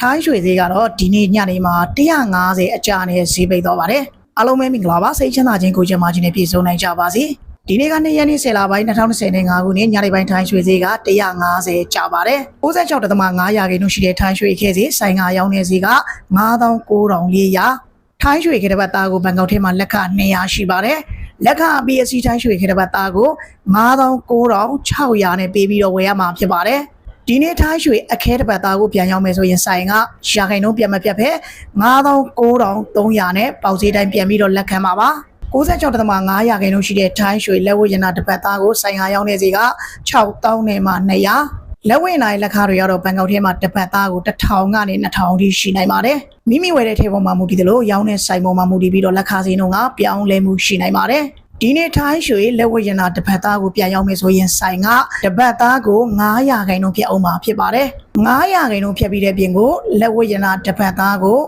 ထိုင်းရွှေဈေးကတော့ဒီနေ့ညနေမှာ150အကျနဲ့ဈေးပိတ်သွားပါတယ်အားလုံးပဲမင်္ဂလာပါစိတ်ချမ်းသာခြင်းကိုကြံပါခြင်းနဲ့ပြည့်စုံနိုင်ကြပါစေဒီနေ့ကနေ့ရက်နေ့10လပိုင်း2025ခုနှစ်ညနေပိုင်းထိုင်းရွှေဈေးက150ကျပါတယ်96.5ရာခိုင်နှုန်းရှိတဲ့ထိုင်းရွှေခဲဈေးဆိုင်ငါရောင်းတဲ့ဈေးက99,400ထိုင်းရွှေခေတ္တပတ်သားကိုဘန်ကောက်ထဲမှာလက်ခ200ရှိပါတယ်လက်ခအပြီးအစီထိုင်းရွှေခေတ္တပတ်သားကို99,600နဲ့ပေးပြီးတော့ဝယ်ရမှာဖြစ်ပါတယ် ဒီနေ့ထိုင်းရွှေအခဲတစ်ပတ်သားကိုပြန်ရောက်မယ်ဆိုရင်ဆိုင်ကရာခိုင်နှုန်းပြန်မပြတ်ဖက်99,300နဲ့ပေါက်ဈေးတိုင်းပြန်ပြီးတော့လက်ခံပါပါ96.5ရာခိုင်နှုန်းရှိတဲ့ထိုင်းရွှေလက်ဝတ်ရနာတစ်ပတ်သားကိုဆိုင်ဟာရောက်နေစီက6000နဲ့မှ200လက်ဝတ်နိုင်လက်ခတွေကတော့ဘန်ကောက်ထဲမှာတစ်ပတ်သားကို1000ကနေ2000ထိရှိနိုင်ပါတယ်မိမိဝယ်တဲ့ထဲပေါ်မှာမူတည်တယ်လို့ရောင်းတဲ့ဆိုင်ပေါ်မှာမူတည်ပြီးတော့လက်ခစီနှုန်းကပြောင်းလဲမှုရှိနိုင်ပါတယ် ဒီနေ့ထိုင်းရွှေလက်ဝတ်ရနာတစ်ပတ်သားကိုပြန်ရောက်မယ်ဆိုရင်ဆိုင်ကတစ်ပတ်သားကို900ခိုင်နှုန်းဖြစ်အောင်မှာဖြစ်ပါတယ်900ခိုင်နှုန်းဖြတ်ပြီးတဲ့ပြင်ကိုလက်ဝတ်ရနာတစ်ပတ်သားကို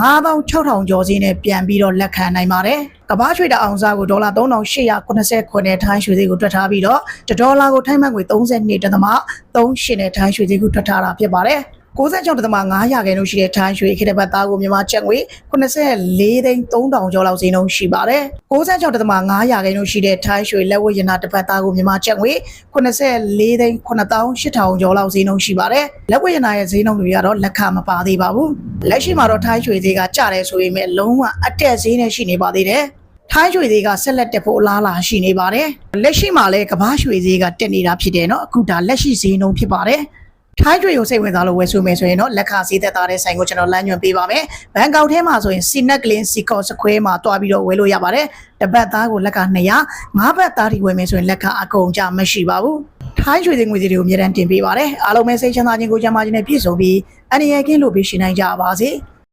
9600ကျော်စီးနဲ့ပြန်ပြီးတော့လက်ခံနိုင်ပါတယ်ကမ္ဘာရွှေတအောင်စားကိုဒေါ်လာ3889နဲ့ထိုင်းရွှေသေးကိုတွက်ထားပြီးတော့1ဒေါ်လာကိုထိုင်းမန်ငွေ32.38နဲ့ထိုင်းရွှေသေးကိုတွက်ထားတာဖြစ်ပါတယ် 96.5ရာခိုင်နှုန်းရှိတဲ့ထိုင်းရွှေခေတ္တပတ်သားကိုမြန်မာကျပ်ငွေ84သိန်း3000ကျော်လောက်ဈေးနှုန်းရှိပါတယ်96.5ရာခိုင်နှုန်းရှိတဲ့ထိုင်းရွှေလက်ဝတ်ရနာတစ်ပတ်သားကိုမြန်မာကျပ်ငွေ84သိန်း9800ကျော်လောက်ဈေးနှုန်းရှိပါတယ်လက်ဝတ်ရနာရဲ့ဈေးနှုန်းတွေကတော့လက်ခမပါသေးပါဘူးလက်ရှိမှာတော့ထိုင်းရွှေဈေးကကျတယ်ဆိုပေမဲ့လုံးဝအတက်ဈေးနဲ့ရှိနေပါသေးတယ်ထိုင်းရွှေဈေးကဆက်လက်တက်ဖို့အလားအလာရှိနေပါတယ်လက်ရှိမှာလည်းကမ္ဘာရွှေဈေးကတက်နေတာဖြစ်တယ်เนาะအခုဒါလက်ရှိဈေးနှုန်းဖြစ်ပါတယ် ထိုင်းကျွေကိုစိတ်ဝင်စားလို့ဝယ်ဆိုမယ်ဆိုရင်တော့လက်ခဈေးသက်သာတဲ့ဆိုင်ကိုကျွန်တော်လမ်းညွှန်ပေးပါမယ်။ဘန်ကောက်ထဲမှာဆိုရင်စီနက်ကလင်းစီကော့စခွဲမှာတွားပြီးတော့ဝယ်လို့ရပါတယ်။တစ်ပတ်သားကိုလက်က200ငါးပတ်သားထိဝယ်မယ်ဆိုရင်လက်ခအကုန်ကြမရှိပါဘူး။ထိုင်းကျွေတွေငွေတွေတွေကိုအများတန်းတင်ပေးပါတယ်။အားလုံးပဲစိတ်ချမ်းသာခြင်းကိုကြံပါခြင်းနဲ့ပြည့်စုံပြီးအနေရကင်းလို့ပြီးရှင်နိုင်ကြပါစေ။